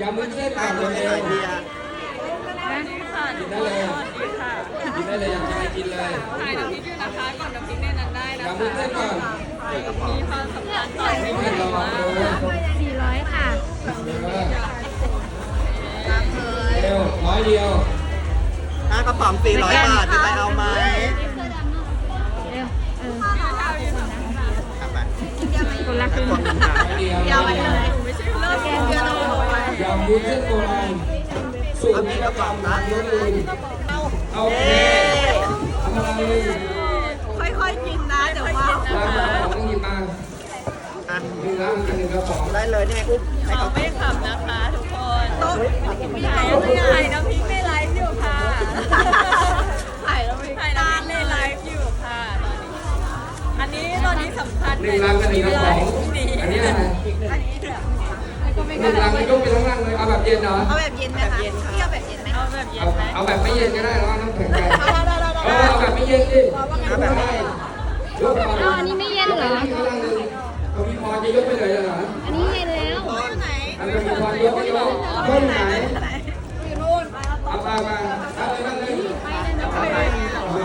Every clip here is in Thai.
ยำมุ้นเส้นก่อนเร็วไอเดียนะค่ะๆกินได้เลยสวัสดีค่ะกินได้เลยอยากจะให้กินเลยถ่ายน้ำพริกอยู่นะคะก่อนน้ำพริกในนั้นได้นะยำคะมุ้นเส้นก่อนมีความสำคัญต่อไม่ชีเผ็วิดตหรอกมากเร็วสี่ร้อยค่ะเร็วร้อยเดียวห้ากระป๋อง400บาทมีใครเอาไหมเร็วเออครับไปคนละครึ่งกดหนึ่งค่ะร้อยเดียวร้อยเดียวไม่ใช่เลิกแกงเดือนละ ร้อยยำมุ้นเส้นโบราณสูตรนี้กระป๋องนะล้วนเลยเอาโอเคทำอะไรค่อยๆกินนะเดี๋ยวว่าล้างกระป๋องหยิบมาหนึ่งล้างหนึ่งกระป๋องได้เลยนี่ไงอุ้มให้เขาไม่ขำนะคะทุกคนต้องถ่ายไม่ถ่ายน้ำพริกในไลฟ์อยู่ค่ะถ่ายน้ำพริกถ่ายน้ำพริกไลฟ์อยู่ค่ะตอนนี้ อันนี้ตอนนี้สำคัญหนึ่งล้างกันหนึ่งกระป๋องอันนี้อะไรหนึ่งล้างมันยกไปทั้งล่างเลยเอาแบบ เย็นเหรอเอาแบบเย็นไหมคะพี่เอาแบบเย็นไหมเอาแบบเย็เอานไหมเอาแบบไม่เย็นก็ได้แล้วน้ำแข็งใจเออเอาแบบไม่เย็นดิเอาแบบไม่ยกก่อนอ้าวอันนี้ไม่เย็นเหรอข้างล่างนึงเอาพี่พรจะยกไปเลยเหรออันนี้เย็นแล้วอันนี้พี่พรยกไปยกต้นไหนเอาไปมาเอาไปนั่งเลยเอาไปเอาไป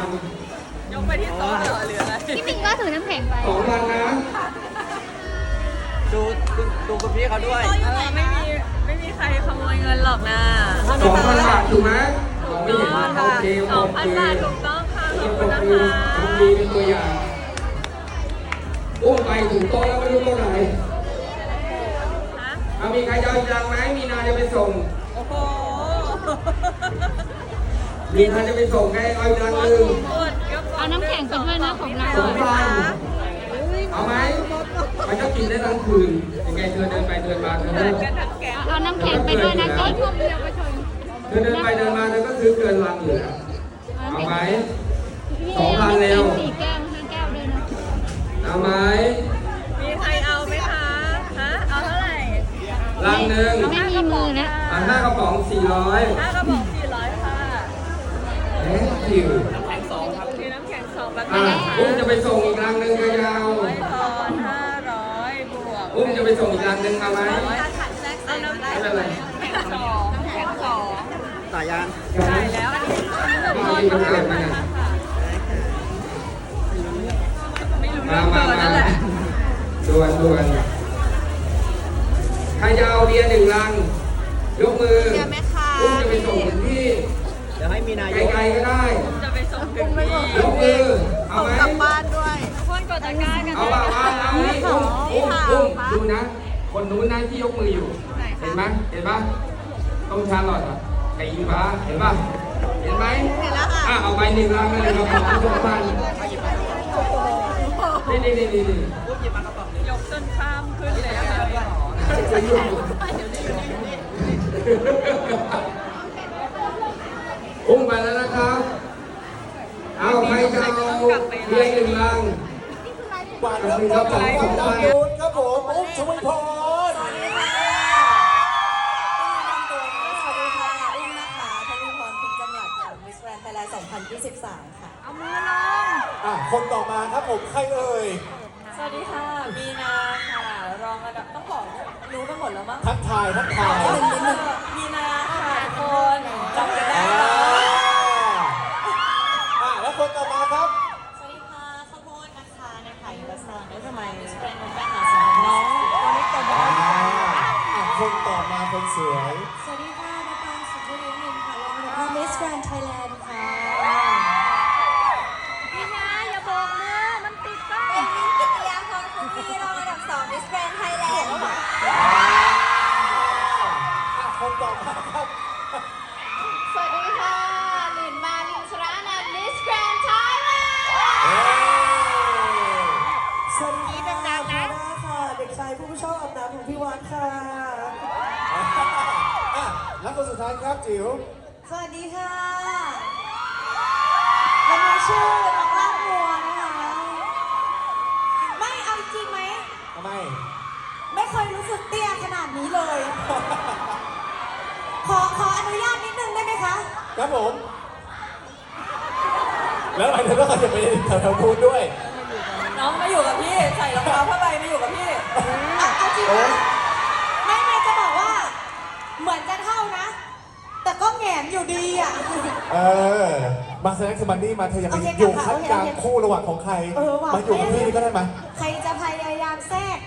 ยกไปที่โต๊ะเหรอหรืออะไรพี่ปิงก็ถือน้ำแข็งไปสองพันนะดูดูดูคุณพี่เขาด้วยเออไม่มี ไม่มีใครขโมยเงินหรอกนะสองพันบาทถูกไหมไม่เห็นโอเคสองพันบาทถูกต้องค่ะขอบคุณนะคือคะทำดีเป็นตัวอย่างอุ้มไปถึงโต๊ะแล้วไม่รู้โต๊ะไหนฮะเอามีใครจะเอาอีกรังไหมมีนาจะไปส่งโอ้โหมีนาจะไปส่งใครเอาอีกรังหนึ่งหมดยกเอาน้ำแข็งไปด้วยนะของเราสองพันเอาไหมมันก็กินได้ทั้งคืนยังไงเธอเดินไปเดินมาเธอเดิ นกันทั้งแก๊งเอาน้ำแข็งไปด้วยนะพี่เธอเดินไปเดินมาเธอก็ซื้อเกินรังอยู่แล้วเอาไหมสองพันเร็วสี่แก้วห้าแก้วด้วยนะเอาไหมมีใครเอาไหมคะฮะเอาเท่าไหร่รังหนึ่งไม่มีมือนะอันห้ากระป๋องสี่ร้อยห้ากระบอกสี่ร้อยค่ะเอ๊ะคิวมีน้ำแข็งสองแบบอะนี้อุ้มจะไปส่งอีกรังหนึ่งยาวร้อยทอนห้าร้อยบวกๆอุ้มจะไปส่งอีกรังหนึ่งเอาไหม เอาน้ำแข็งไม่เป็นไรแข็งสองแข็งสองสายยางจ่ายแล้วอันนี้มาค่ะไม่รู้มาเรื่องมาเกินมานั่นด่วนด่วนใครจะเอาเบียร์หนึ่งลัง ยกมืออุ้มจะไปส่งถึงที่เดี๋ยวให้มีนายกไกลๆก็ได้ จะไปส่งถึงที่ยกมือ เอาไหมกลับบ้านด้วยทุกคนกดตะกร้ากันเอาด้วยเปล่าเอาเอาอุ้มอุ้มอุ้มดูนะ คนนู้นนะที่ยกมืออยู่ เห็นไหมเห็นปะต้องชาร์ลอตอะไก่ยิงฟ้าเห็นปะเห็นไหมเห็นแล้วค่ะอะเอาไปหนึ่งลังเลยครับของทุกท่านนี่นี่นี่นี่นี่ยกจนข้ามขึ้นเลยนะคะอุ้มไปแล้วนะครับ เอาใครจะเอาเบียร์หนึ่งลังกวาดเรื่องความรักของดาวนูนครับผมอุ้มชุมพร สวัสดีค่ะอุ้มนะคะธนิพรพิมพ์จังหวัดจากมิสแกรนด์ไทยแลนด์2023 ค่ะ เอามือลง อะ คนต่อมาครับผมใครเอ่ยสวัสดีค่ะมีนาค่ะ รองระดับต้องบอกรู้กันหมดแล้วมั้งทักทายทักทายนิดนึงนิดนึงมีนาค่ะทุกคนจำกันได้อ่าเนาะอะแล้วคนต่อมาครับสวัสดีค่ะข้าวโพดนะคะในไข่กระซังแล้วทำไมมิสแกรนด์มันไปหาสาวน้องวันนี้ตัวบออ่าสอะคนต่อมาคนสวย สวัสดีค่ะน้ำตาลสุภวินินค่ะรองระดับมิสแกรนด์ไทยแลนด์ำของพี่วัดค่ะ อะแล้วคนสุดท้ายครับจิ๋วสวัสดีค่ะวันนี้ชื่อน้องลาบมัวนะคะ ไม่เอาจริงไหม ทำไม ไม่เคยรู้สึกเตี้ยขนาดนี้เลย ขอขออนุญาตนิดนึงได้ไหมคะ ครับผม แล้วอันนี้ก็จะไปแถวๆพูนด้วย อยู่ดีอะ เออ มาแสดงสมันนี่มาเธออย่าไปโอเคอยู่ค่ะขั้นโอเคกลางโอเคคู่ระหว่างของใคร เออว่ะ มาอยู่กับพี่นี่ก็ได้ไหม ใครจะพยายามแทรก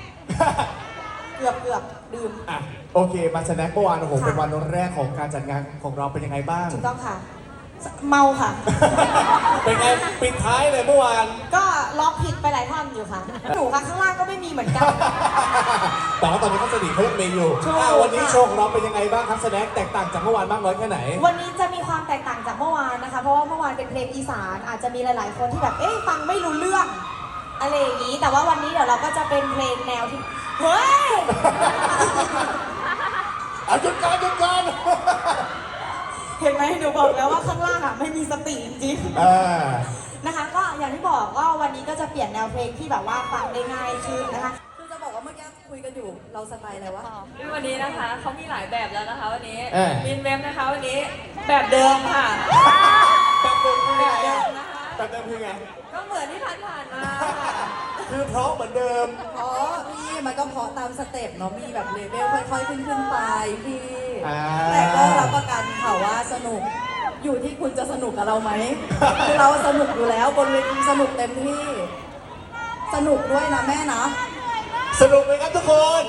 เกือบเกือบดื่ม อะโอเค มาแสดงเมื่อวานโอ้โหค่ะ เป็นวันแรกของการจัดงานของเราเป็นยังไงบ้าง ถูกต้องค่ะ เมาค่ะ เป็นไงปิดท้ายเลยเมื่อวาน ก็ล็อกผิดไปหลายท่อนอยู่ค่ะ หนูค่ะข้างล่างก็ไม่มีเหมือนกัน แต่ว่าตอนนี้เขาสนิทเขายังมีอยู่ถูกอะวันนี้ค่ะ โชว์ของเราเป็นยังไงบ้างครับแสดงแตกต่างจากเมื่อวานมากน้อยแค่ไหน วันนี้จะมีความแตกต่างจากเมื่อวานนะคะ เพราะว่าเมื่อวานเป็นเพลงอีสาน อาจจะมีหลาย ๆ คนที่แบบ เอ๊ะฟังไม่รู้เรื่องอะไรอย่างนี้ แต่ว่าวันนี้เดี๋ยวเราก็จะเป็นเพลงแนวที่ เฮ้ย เอาหยุดก่อนหยุดก่อน เห็นไหมหนูบอกแล้วว่าข้างล่างอะไม่มีสติจริงๆ อ่า นะคะก็อย่างที่บอกก็วันนี้ก็จะเปลี่ยนแนวเพลงที่แบบว่าฟังได้ง่ายขึ้นนะคะ คือจะบอกว่าเมื่อกี้คุยกันอยู่เราสไตล์อะไรวะวันนี้นะคะเขามีหลายแบบแล้วนะคะวันนี้เออ มินเว็บนะคะวันนี้แบบเดิมค่ะแบบเดิมคือไงแบบเดิอะมนะคะแบบเดิมคือไง ก็เหมือนที่ผ่านผ่านๆมาค่ะคือเพราะเหมือนเดิมเพราะพี่มันก็เพราะตามสเต็ปเนาะมีแบบเลเวลค่อยๆ ขึ้นขึ้นไปพี่ อ่า แต่ก็รับประกันค่ะว่าสนุก อยู่ที่คุณจะสนุกกับเราไหม คือเราสนุกอยู่แล้วบนเวทีสนุกเต็มที่ สนุกด้วยนะแม่นะ สนุกไหมครับทุกคน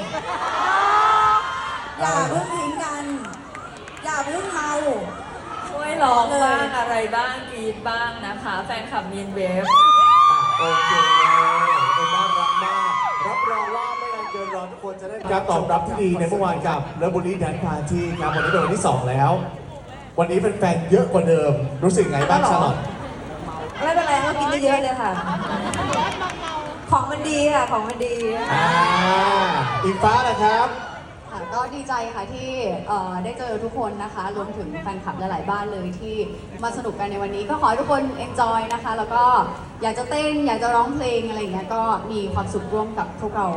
อย่าเพิ่งทิ้งกัน อย่าเพิ่งเมาช่วยร้องบ้างอะไรบ้างกรีดบ้างนะคะ แฟนคลับมินเว็บอะโอเคเอ็นน่ารักมาก เกินรอทุกคนจะได้การตอบรับที่ดีในเมื่อวานกับเลิฟบุรีแดนพาร์ตี้ครับวันนี้เป็นวันที่2แล้ว วันนี้เป็นแฟนๆเยอะกว่าเดิม รู้สึกไงบ้างชาลอตไม่เป็นไรก็กินเยอะๆเลยค่ะ ของมันดีค่ะ ของมันดีอ่าอิงฟ้านะครับ ค่ะก็ดีใจค่ะที่เอ่อได้เจอทุกคนนะคะ รวมถึงแฟนคลับหลายๆบ้านเลยที่มาสนุกกันในวันนี้ ก็ขอให้ทุกคน enjoy นะคะ แล้วก็อยากจะเต้นอยากจะร้องเพลงอะไรอย่างเงี้ยก็มีความสุขร่วมกับพวกเรา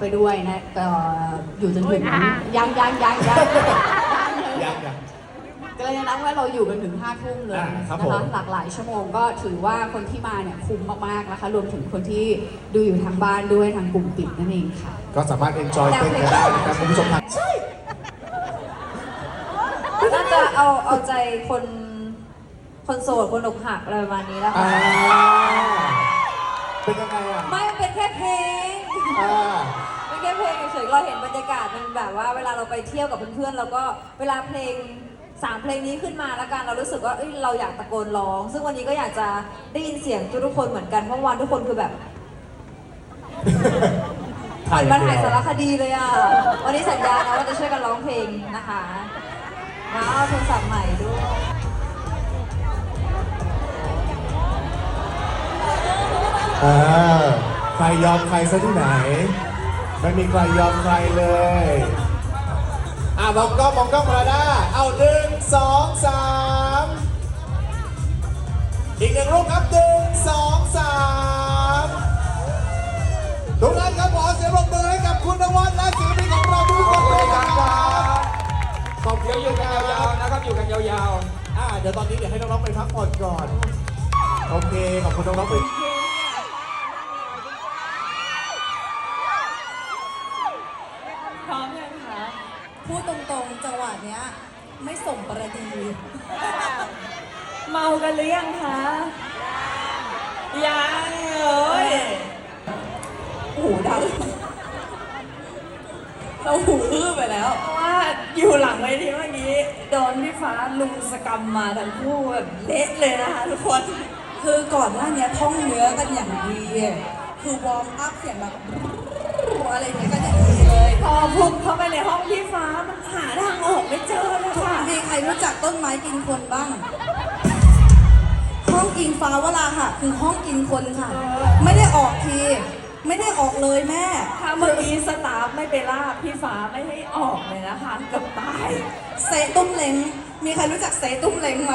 ไปด้วยนะเอ่ออยู่จนถึงยังยังยังยังยังยัง ก็เลยนะว่าเราอยู่กันถึง5ทุ่มเลยอ่าครับนะผมคะหลากหลายชั่วโมงก็ถือว่าคนที่มาเนี่ยคุ้มมากๆนะคะ รวมถึงคนที่ดูอยู่ทางบ้านด้วยทางกลุ่มปิดนั่นเองค่ะ ก็สามารถ enjoy เต้นกันได้นะครับคุณผู้ชมครับน่าจะเอาเอาใจคนคนโสดคนอกหักอะไรประมาณนี้แหละอ่าค่ะเป็นยังไงอะ ไม่มันเป็นแค่เพลง อ่าเป็นแค่เพลงเฉยๆเราเห็นบรรยากาศมันแบบว่าเวลาเราไปเที่ยวกับเพื่อนๆเราก็เวลาเพลงสามเพลงนี้ขึ้นมาแล้วกันเรารู้สึกว่าเอ้ยเราอยากตะโกนร้อง ซึ่งวันนี้ก็อยากจะได้ยินเสียงทุกๆคนเหมือนกันเพราะวันทุกคนคือแบบ เหมือนมาถ่ายสารคดีเลยอะ วันนี้สัญญานะว่าจะช่วยกันร้องเพลงนะคะว้าวโทรศัพท์ใหม่ด้วย อ่า รยอมใครซะที่ไหน ไม่มีใครยอมใครเลย อะมองกล้องมองกล้องมาด้าเอาหนึ่งสองสามอีกหนึ่งรูปครับหนึ่งสองสามทุกท่านครับขอเสียงปรบมือให้กับคุณนวัดและศิลปินของเราทุกคนด้วยนะครับขอบคุเดี๋ยณวอยู่กันยาวๆนะครับอยู่กันยาวอ่าเดี๋ยวตอนนี้เดี๋ยวให้น้องๆไปพักผ่อนก่อน โอเค ขอบคุณน้องๆไป พร้อมยังคะ พูดตรงๆ จังหวะเนี้ย ไม่สมประดี เมากันหรือยังคะ ยังเลย หูดัง เราหูอื้อไปแล้ว เพราะว่าอยู่หลังเวทีเมื่อกี้โดนพี่ฟ้าลุมสกรรมมาทั้งคู่แบบเละเลยนะคะทุกคน คือก่อนหน้าเนี้ยท่องเนื้อกันอย่างดี คือวอร์มอัพเสียงแบบอะไรอย่างเงี้ยกันอย่างดีเลย พอพุ่งเข้าไปในห้องพี่ฟ้ามันหาทางออกไม่เจอเลยค่ะมีใครรู้จักต้นไม้กินคนบ้าง ห้องกินฟ้าวราหะคือห้องกินคนค่ะ ไม่ได้ออกที ไม่ได้ออกเลยแม่ ถ้าเมื่อกี้สตาฟไม่ไปลากพี่ฟ้าไม่ให้ออกเลยนะคะเกับตายเซตุ้มเล้งมีใครรู้จักเซตุ้มเล้งไหม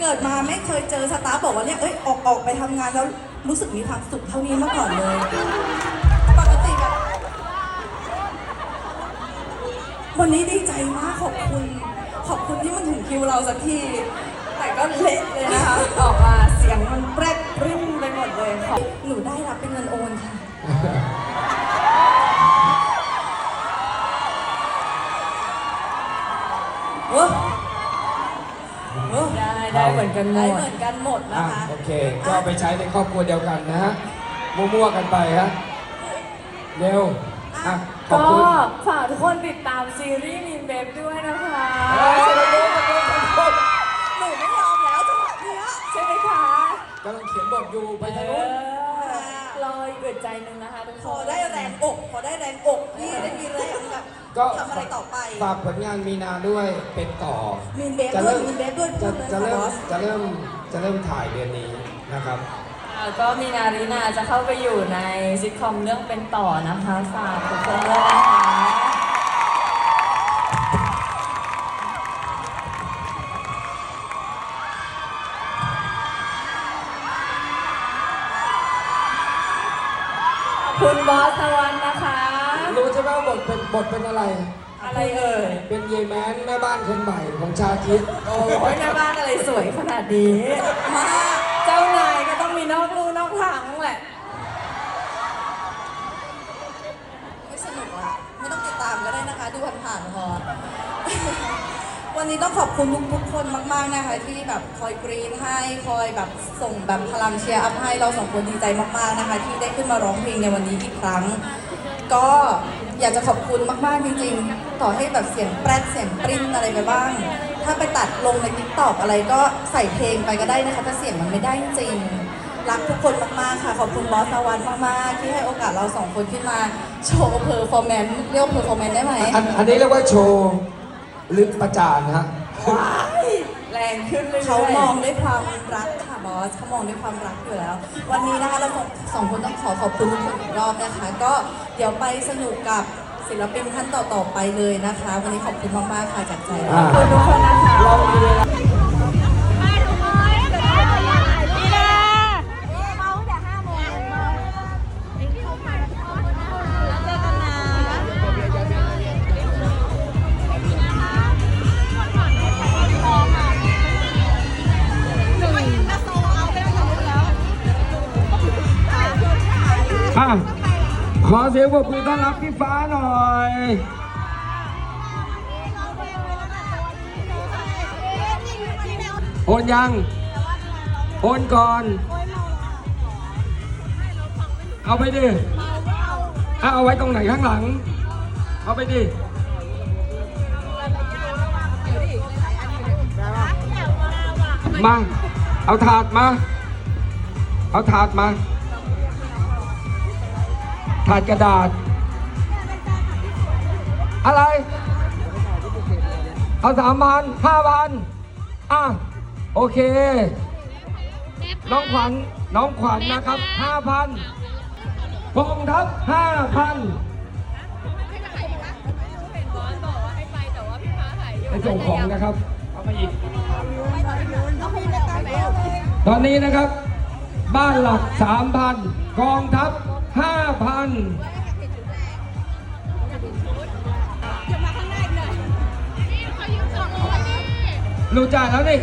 เกิดมาไม่เคยเจอสตาฟบอกว่าเนี่ยเอ้ยออกออกไปทำงานแล้วรู้สึกมีความสุขเท่านี้มาก่อนเลย ปกติแบบวันนี้ดีใจมากขอบคุณ ขอบคุณที่มันถึงคิวเราสักที แต่ก็เละเลยนะคะออ กันหมได้ด เหมือนกันหมดนะอะคะโอเค ก็เอาไปใช้ในครอบครัวเดียวกันนะฮะ มั่วๆกันไปฮะ เร็ว อะ ขอบก็คุณฝากทุกคนติดตามซีรีส์มีนเบฟด้วยนะคะเฮ้ยเร็วๆเร็วๆเร็วหนูไม่ยอมแล้วจังหวะเนี้ย ใช่ไหมคะๆกำลังเขียนบทอยู่ไปเอทางนู้น อ รออีกอึดใจหนึ่งนะคะทุกพคอน ได้แรงอก พอได้แรงอกพี่ได้มีแรงแบบ ก็ทำอะไรต่อไป ฝากผลงานมีนาด้วยเป็นต่อ มีนเบฟจะด้วยเริ่มมีนเบฟด้วยพูจะดเลยจะค่ะเริ่บมอสจะเริ่มจะเริ่มถ่ายเดือนนี้นะครับอ่าก็มีนารินาจะเข้าไปอยู่ในซิทคอมเรื่องเป็นต่อนะคะฝากทุกคนด้วยนะคะคุณบอสตะวันนะคะ รู้ใช่ไหมว่าบทเป็นบทเป็นอะไร อะไรเอ่ย เป็นเยแมนแม่บ้านคนใหม่ของชาคิดโอ้ยแม่บ้านอะไรสวยขนาดนี้ มาเจ้านายก็ต้องมีนอกลู่นอกทางแหละ ไม่สนุกละไม่ต้องติดตามก็ได้นะคะ ดูผ่านๆพอ วันนี้ต้องขอบคุณทุกๆคนมาก ๆนะคะ ที่แบบคอยกรีนให้คอยแบบส่งแบบพลังเชียร์อัพให้เราสองคนดีใจมากๆนะคะ ที่ได้ขึ้นมาร้องเพลงในวันนี้อีกครั้ง ก็อยากจะขอบคุณมากๆจริงๆ ต่อให้แบบเสียงแปรดเสียงปริ้นอะไรไปบ้าง ถ้าไปตัดลงในทิกตอกอะไรก็ใส่เพลงไปก็ได้นะคะถ้าเสียงมันไม่ได้จริงๆรักทุกคนมากๆค่ะ ขอบคุณบอสตะวันมากๆ ที่ให้โอกาสเราสองคนขึ้นมาโชว์เพอร์ฟอร์แมนซ์เรียกเพอร์ฟอร์แมนซ์ได้ไหมอันอันนี้เรียกว่าโชว์ลึกประจานฮะ แรงขึ้นเรื่อยๆ เขามองด้วยความรักค่ะ บอสเขามองด้วยความรักอยู่แล้ว วันนี้นะคะเราสองคนต้องขอขอบคุณทุกคนอีกรอบนะคะ ก็เดี๋ยวไปสนุกกับศิลปินท่านต่อๆไปเลยนะคะ วันนี้ขอบคุณมากๆค่ะจากใจอ่าขอบคุณทุกคนนะคะ อะขอเสียงปรบมือต้อนรับพี่ฟ้าหน่อยโอนยังโอนก่อน เอาไปดิเอาเอาไว้ตรงไหนข้างหลัง เอาไปดิมา เอาถาดมา เอาถาดมา ถาดกระดาษ อะไร เอาสามพันห้าพันอะ โอเค น้องขวัญน้องขวัญนะครับห้าพันกองทัพห้าพันไปส่งของนะครับเอาไปอีกตอนนี้นะครับ บ้านหลักสามพันกองทัพ ห้าพันรู้จ่ายแล้วนี่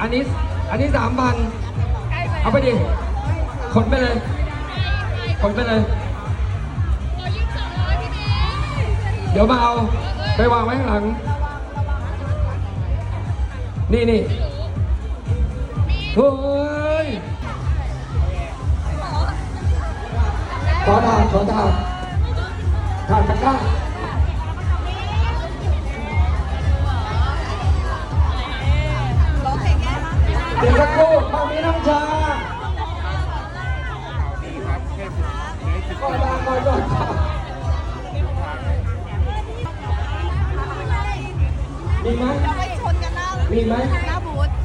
อันนี้ อันนี้สามพัน เอาไปดิ ขนไปเลย ขนไปเลย เดี๋ยวมาเอา ไปวางไว้ข้างหลัง นี่นี่เฮ้ ขอถาดขอถาดถาดตะก้าเดี๋ยวสักครู่มามีน้ำชาก่อนมาก่อนก่อนมีไหมมีไหม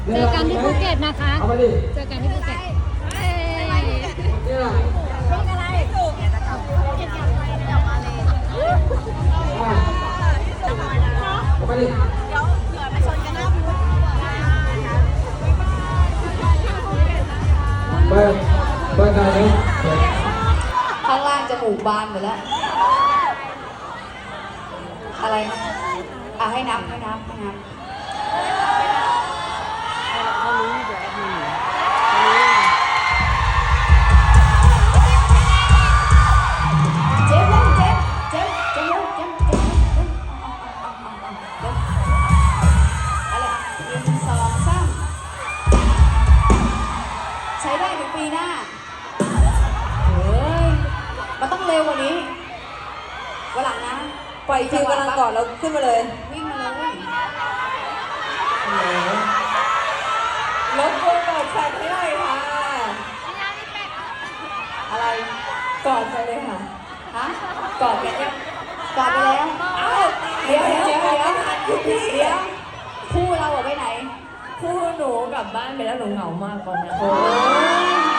เจอกันที่ภูเก็ตนะคะ เอามาดิ เจอกันที่ภูเก็ต เอามาดิเปิดเปิดได้เลยเปิดข้างล่างจมูกบานหมดแล้ว อะไร อะให้นับให้นับให้นับ เร็วกว่านี้วันหลังนะ ปล่อยฟิวกำลังกอดเราขึ้นมาเลยวิ่งมาเลยรถกวนกอดแฟนให้หน่อยค่ะ อะไรกอดไปเลยค่ะ ฮะกอดกันยังกอดไปแล้วอ้าวเดี๋ยวเดี๋ยวเดี๋ยวคุณพี่เดี๋ยวคู่เราอะไปไหน คู่หนูกลับบ้านไปแล้วหนูเหงามากก่อนนะโอ้ย